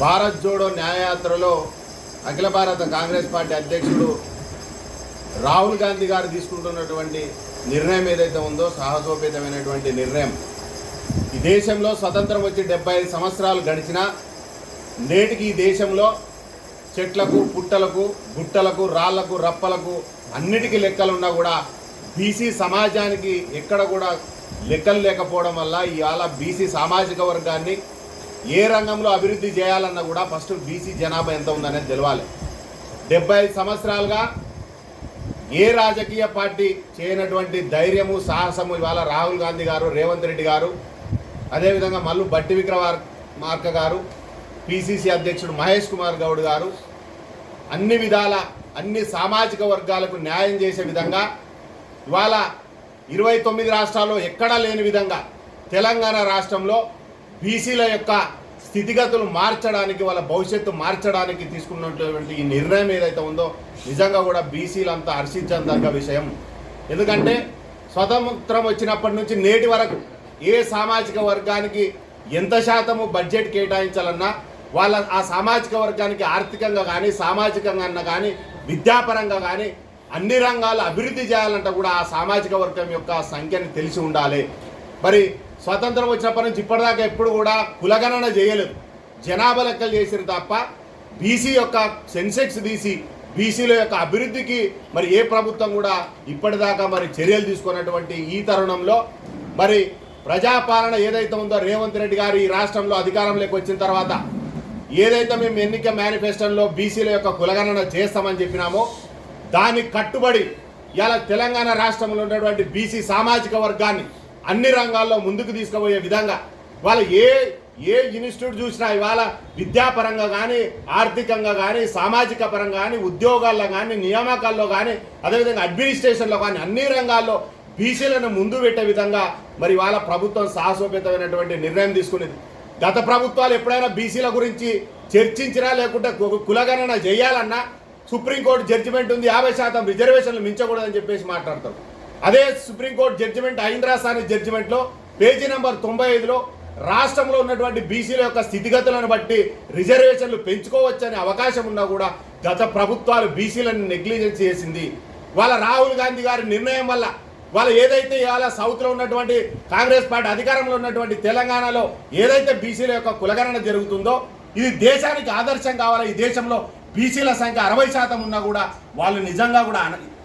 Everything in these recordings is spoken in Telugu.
భారత్ జోడో న్యాయయాత్రలో అఖిల భారత కాంగ్రెస్ పార్టీ అధ్యక్షుడు రాహుల్ గాంధీ గారు తీసుకుంటున్నటువంటి నిర్ణయం ఏదైతే ఉందో సాహసోపేతమైనటువంటి నిర్ణయం. ఈ దేశంలో స్వతంత్రం వచ్చి డెబ్బై ఐదు సంవత్సరాలు గడిచినా నేటికి ఈ దేశంలో చెట్లకు పుట్టలకు గుట్టలకు రాళ్ళకు రప్పలకు అన్నిటికీ లెక్కలున్నా కూడా బీసీ సమాజానికి ఎక్కడ కూడా లెక్కలు లేకపోవడం వల్ల ఇవాళ బీసీ సామాజిక వర్గాన్ని ఏ రంగంలో అభివృద్ధి చేయాలన్నా కూడా ఫస్ట్ బీసీ జనాభా ఎంత ఉందనేది తెలవాలి. డెబ్బై ఐదు సంవత్సరాలుగా ఏ రాజకీయ పార్టీ చేయనటువంటి ధైర్యము సాహసము ఇవాళ రాహుల్ గాంధీ గారు రేవంత్ రెడ్డి గారు అదేవిధంగా మల్లు బట్టి విక్రమార్ మార్క గారు పిసిసి అధ్యక్షుడు మహేష్ కుమార్ గౌడ్ గారు అన్ని విధాల అన్ని సామాజిక వర్గాలకు న్యాయం చేసే విధంగా ఇవాళ ఇరవై తొమ్మిది రాష్ట్రాల్లో ఎక్కడా లేని విధంగా తెలంగాణ రాష్ట్రంలో బీసీల యొక్క స్థితిగతులు మార్చడానికి వాళ్ళ భవిష్యత్తు మార్చడానికి తీసుకున్నటువంటి ఈ నిర్ణయం ఏదైతే ఉందో నిజంగా కూడా బీసీలంతా హర్షించదగ్గ విషయం. ఎందుకంటే స్వతంత్రం వచ్చినప్పటి నుంచి నేటి వరకు ఏ సామాజిక వర్గానికి ఎంత శాతము బడ్జెట్ కేటాయించాలన్నా వాళ్ళ ఆ సామాజిక వర్గానికి ఆర్థికంగా కానీ సామాజికంగా అన్న కానీ విద్యాపరంగా కానీ అన్ని రంగాలు అభివృద్ధి చేయాలంటే కూడా ఆ సామాజిక వర్గం యొక్క సంఖ్యని తెలిసి ఉండాలి. మరి స్వతంత్రం వచ్చినప్పటి నుంచి ఇప్పటిదాకా ఎప్పుడు కూడా కులగణన చేయలేదు. జనాభా లెక్కలు చేసిన తప్ప బీసీ యొక్క సెన్సెక్స్ తీసి బీసీల యొక్క అభివృద్ధికి మరి ఏ ప్రభుత్వం కూడా ఇప్పటిదాకా మరి చర్యలు తీసుకున్నటువంటి ఈ తరుణంలో మరి ప్రజాపాలన ఏదైతే ఉందో రేవంత్ రెడ్డి గారు ఈ రాష్ట్రంలో అధికారంలోకి వచ్చిన తర్వాత ఏదైతే మేము ఎన్నిక మేనిఫెస్టోలో బీసీల యొక్క కులగణన చేస్తామని చెప్పినామో దానికి కట్టుబడి ఇలా తెలంగాణ రాష్ట్రంలో ఉన్నటువంటి బీసీ సామాజిక వర్గాన్ని అన్ని రంగాల్లో ముందుకు తీసుకుపోయే విధంగా వాళ్ళ ఏ ఏ ఇన్స్టిట్యూట్ చూసినా ఇవాళ విద్యాపరంగా కానీ ఆర్థికంగా కానీ సామాజిక పరంగా కానీ ఉద్యోగాల్లో కానీ నియామకాల్లో కానీ అదేవిధంగా అడ్మినిస్ట్రేషన్లో కానీ అన్ని రంగాల్లో బీసీలను ముందు పెట్టే విధంగా మరి వాళ్ళ ప్రభుత్వం సాహసోపేతమైనటువంటి నిర్ణయం తీసుకునేది. గత ప్రభుత్వాలు ఎప్పుడైనా బీసీల గురించి చర్చించినా లేకుంటే కులగణన చేయాలన్నా సుప్రీంకోర్టు జడ్జిమెంట్ ఉంది యాభై శాతం రిజర్వేషన్లు మించకూడదని చెప్పేసి మాట్లాడతారు. అదే సుప్రీంకోర్టు జడ్జిమెంట్ ఐంద్రాసాని జడ్జిమెంట్లో పేజీ నెంబర్ తొంభై ఐదులో రాష్ట్రంలో ఉన్నటువంటి బీసీల యొక్క స్థితిగతులను బట్టి రిజర్వేషన్లు పెంచుకోవచ్చనే అవకాశం ఉన్నా కూడా గత ప్రభుత్వాలు బీసీలను నెగ్లిజెన్స్ చేసింది. వాళ్ళ రాహుల్ గాంధీ గారి నిర్ణయం వల్ల వాళ్ళు ఏదైతే ఇవాళ సౌత్లో ఉన్నటువంటి కాంగ్రెస్ పార్టీ అధికారంలో ఉన్నటువంటి తెలంగాణలో ఏదైతే బీసీల యొక్క కులగణన జరుగుతుందో ఇది దేశానికి ఆదర్శం కావాలి? ఈ దేశంలో బీసీల సంఖ్య అరవై శాతం ఉన్నా కూడా వాళ్ళు నిజంగా కూడా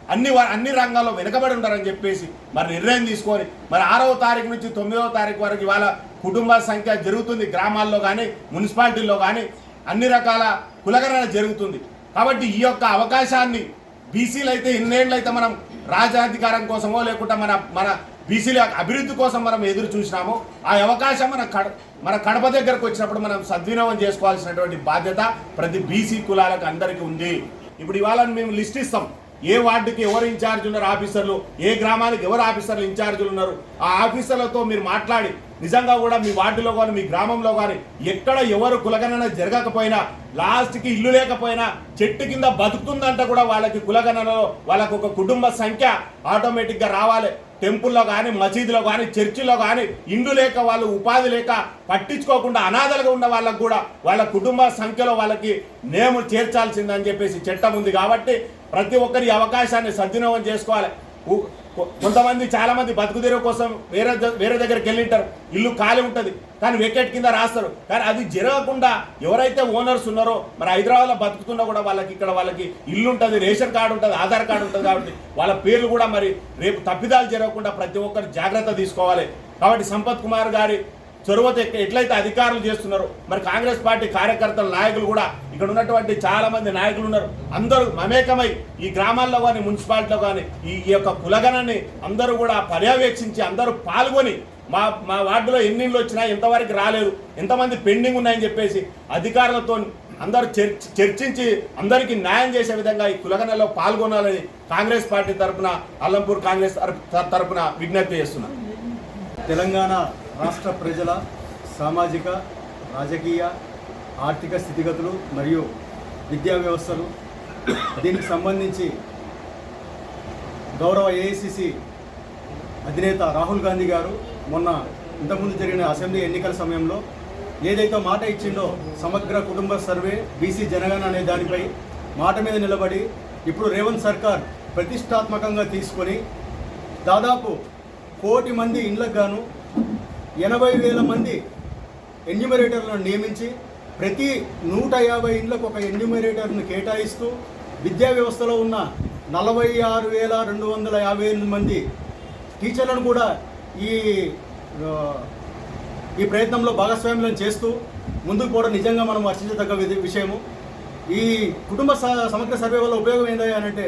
అన్ని వ- అన్ని రంగాల్లో వెనుకబడి ఉంటారని చెప్పేసి మరి నిర్ణయం తీసుకొని మరి ఆరవ తారీఖు నుంచి తొమ్మిదవ తారీఖు వరకు ఇవాళ కుటుంబ సంఖ్య జరుగుతుంది గ్రామాల్లో కానీ మున్సిపాలిటీల్లో కానీ అన్ని రకాల కులగణన జరుగుతుంది. కాబట్టి ఈ యొక్క అవకాశాన్ని బీసీలు అయితే ఇన్నేళ్ళు అయితే మనం రాజాధికారం కోసమో లేకుంటే మన మన బీసీల యొక్క అభివృద్ధి కోసం మనం ఎదురు చూసినాము ఆ అవకాశం మన కడ మన కడప దగ్గరకు వచ్చినప్పుడు మనం సద్వినియోగం చేసుకోవాల్సినటువంటి బాధ్యత ప్రతి బీసీ కులాలకు అందరికీ ఉంది. ఇప్పుడు ఇవాళ మేము లిస్ట్ ఇస్తాం. ఏ వార్డుకి ఎవరు ఇన్ఛార్జ్ ఉన్నారు ఆఫీసర్లు? ఏ గ్రామానికి ఎవరు ఆఫీసర్లు ఇన్ఛార్జీలు ఉన్నారు? ఆ ఆఫీసర్లతో మీరు మాట్లాడి నిజంగా కూడా మీ వార్డులో కానీ మీ గ్రామంలో కానీ ఎక్కడ ఎవరు కులగణన జరగకపోయినా లాస్ట్కి ఇల్లు లేకపోయినా చెట్టు కింద బతుకుతుందంట కూడా వాళ్ళకి కులగణనలో వాళ్ళకు ఒక కుటుంబ సంఖ్య ఆటోమేటిక్గా రావాలి. టెంపుల్లో కానీ మసీదులో కానీ చర్చిలో కానీ ఇండు లేక వాళ్ళు ఉపాధి లేక పట్టించుకోకుండా అనాథలుగా ఉన్న వాళ్ళకు కూడా వాళ్ళ కుటుంబ సంఖ్యలో వాళ్ళకి నేము చేర్చాల్సిందని చెప్పేసి చట్టం ఉంది కాబట్టి ప్రతి ఒక్కరి అవకాశాన్ని సద్వినియోగం చేసుకోవాలి. కొంతమంది చాలా మంది బతుకు తెరువు కోసం వేరే వేరే దగ్గరికి వెళ్ళింటారు. ఇల్లు ఖాళీ ఉంటుంది. కానీ వెకెట్ కింద రాస్తారు. కానీ అది జరగకుండా ఎవరైతే ఓనర్స్ ఉన్నారో మరి హైదరాబాద్లో బతుకుతున్నా కూడా వాళ్ళకి ఇక్కడ వాళ్ళకి ఇల్లు ఉంటుంది రేషన్ కార్డు ఉంటుంది ఆధార్ కార్డు ఉంటుంది కాబట్టి వాళ్ళ పేర్లు కూడా మరి రేపు తప్పిదాలు జరగకుండా ప్రతి ఒక్కరు జాగ్రత్త తీసుకోవాలి. కాబట్టి సంపత్ కుమార్ గారి చొరవ ఎట్లయితే అధికారులు చేస్తున్నారో మరి కాంగ్రెస్ పార్టీ కార్యకర్తల నాయకులు కూడా ఇక్కడ ఉన్నటువంటి చాలా మంది నాయకులు ఉన్నారు. అందరూ మమేకమై ఈ గ్రామాల్లో కానీ మున్సిపాలిటీలో కానీ ఈ యొక్క కులగణాన్ని అందరూ కూడా పర్యవేక్షించి అందరూ పాల్గొని మా మా వార్డులో ఎన్ని వచ్చినా ఎంతవరకు రాలేదు ఎంతమంది పెండింగ్ ఉన్నాయని చెప్పేసి అధికారులతో అందరూ చర్చించి అందరికీ న్యాయం చేసే విధంగా ఈ కులగణలో పాల్గొనాలని కాంగ్రెస్ పార్టీ తరఫున అల్లంపూర్ కాంగ్రెస్ తరఫున తరపున విజ్ఞప్తి చేస్తున్నారు తెలంగాణ రాష్ట్ర ప్రజల సామాజిక రాజకీయ ఆర్థిక స్థితిగతులు మరియు విద్యా వ్యవస్థలు దీనికి సంబంధించి గౌరవ ఏఐసిసి అధినేత రాహుల్ గాంధీ గారు మొన్న ఇంతకుముందు జరిగిన అసెంబ్లీ ఎన్నికల సమయంలో ఏదైతే మాట ఇచ్చిండో సమగ్ర కుటుంబ సర్వే బీసీ జనగణన అనే దానిపై మాట మీద నిలబడి ఇప్పుడు రేవంత్ సర్కార్ ప్రతిష్టాత్మకంగా తీసుకొని దాదాపు కోటి మంది ఇండ్లకు గాను ఎనభై వేల మంది ఎన్యూమరేటర్లను నియమించి ప్రతి నూట యాభై ఇండ్లకు ఒక ఎన్యూమరేటర్ను కేటాయిస్తూ విద్యా వ్యవస్థలో ఉన్న నలభై ఆరు వేల రెండు వందల యాభై ఎనిమిది మంది టీచర్లను కూడా ఈ ఈ ప్రయత్నంలో భాగస్వామ్యం చేస్తూ ముందుకు పోవడం నిజంగా మనం హర్షించదగ్గ విషయము. ఈ కుటుంబ స- సమగ్ర సర్వే వల్ల ఉపయోగం ఏంటి అంటే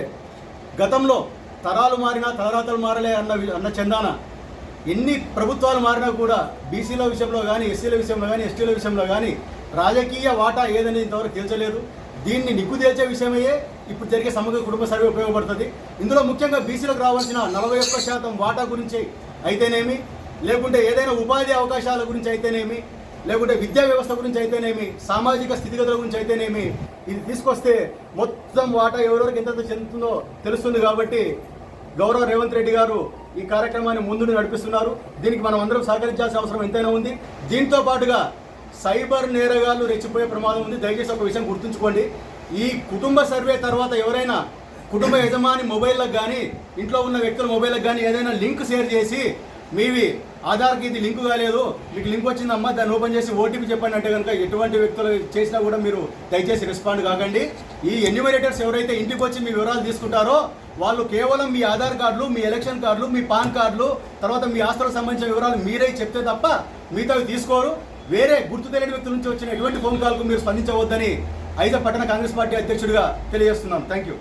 గతంలో తరాలు మారినా తలరాతలు మారలే అన్న వి- అన్న చందాన ఎన్ని ప్రభుత్వాలు మారినా కూడా బీసీల విషయంలో కానీ ఎస్సీల విషయంలో కానీ ఎస్టీల విషయంలో కానీ రాజకీయ వాటా ఏదని ఇంతవరకు తేల్చలేదు. దీన్ని నిగ్గు విషయమయ్యే ఇప్పుడు జరిగే సమగ్ర కుటుంబ సర్వే ఉపయోగపడుతుంది. ఇందులో ముఖ్యంగా బీసీలకు రావాల్సిన నలభై ఒక్క శాతం వాటా గురించి అయితేనేమి లేకుంటే ఏదైనా ఉపాధి అవకాశాల గురించి అయితేనేమి లేకుంటే విద్యా వ్యవస్థ గురించి అయితేనేమి సామాజిక స్థితిగతుల గురించి అయితేనేమి ఇది తీసుకొస్తే మొత్తం వాటా ఎవరెవరికి ఎంత చెందుతుందో తెలుస్తుంది కాబట్టి గౌరవ రేవంత్ రెడ్డి గారు ఈ కార్యక్రమాన్ని ముందుని నడిపిస్తున్నారు. దీనికి మనం అందరం సహకరించాల్సిన అవసరం ఎంతైనా ఉంది. దీంతో పాటుగా సైబర్ నేరగాళ్ళు రెచ్చిపోయే ప్రమాదం ఉంది. దయచేసి ఒక విషయం గుర్తుంచుకోండి. ఈ కుటుంబ సర్వే తర్వాత ఎవరైనా కుటుంబ యజమాని మొబైల్లకు కానీ ఇంట్లో ఉన్న వ్యక్తుల మొబైల్కి కానీ ఏదైనా లింక్ షేర్ చేసి మీవి ఆధార్కి ఇది లింక్ కాలేదు. మీకు లింక్ వచ్చిందమ్మా దాన్ని ఓపెన్ చేసి ఓటీపీ చెప్పండి అంటే కనుక ఎటువంటి వ్యక్తులు చేసినా కూడా మీరు దయచేసి రెస్పాండ్ కాకండి. ఈ ఎన్యూమరేటర్స్ ఎవరైతే ఇంటికి వచ్చి మీ వివరాలు తీసుకుంటారో వాళ్ళు కేవలం మీ ఆధార్ కార్డులు మీ ఎలక్షన్ కార్డులు మీ పాన్ కార్డులు తర్వాత మీ ఆస్తులకు సంబంధించిన వివరాలు మీరే చెప్తే తప్ప మిగతావి తీసుకోరు. వేరే గుర్తు తెలియని వ్యక్తుల నుంచి వచ్చిన ఎటువంటి ఫోన్ కాల్కు మీరు స్పందించవద్దని ఐదో పట్టణ కాంగ్రెస్ పార్టీ అధ్యక్షుడిగా తెలియజేస్తున్నాం. Thank you.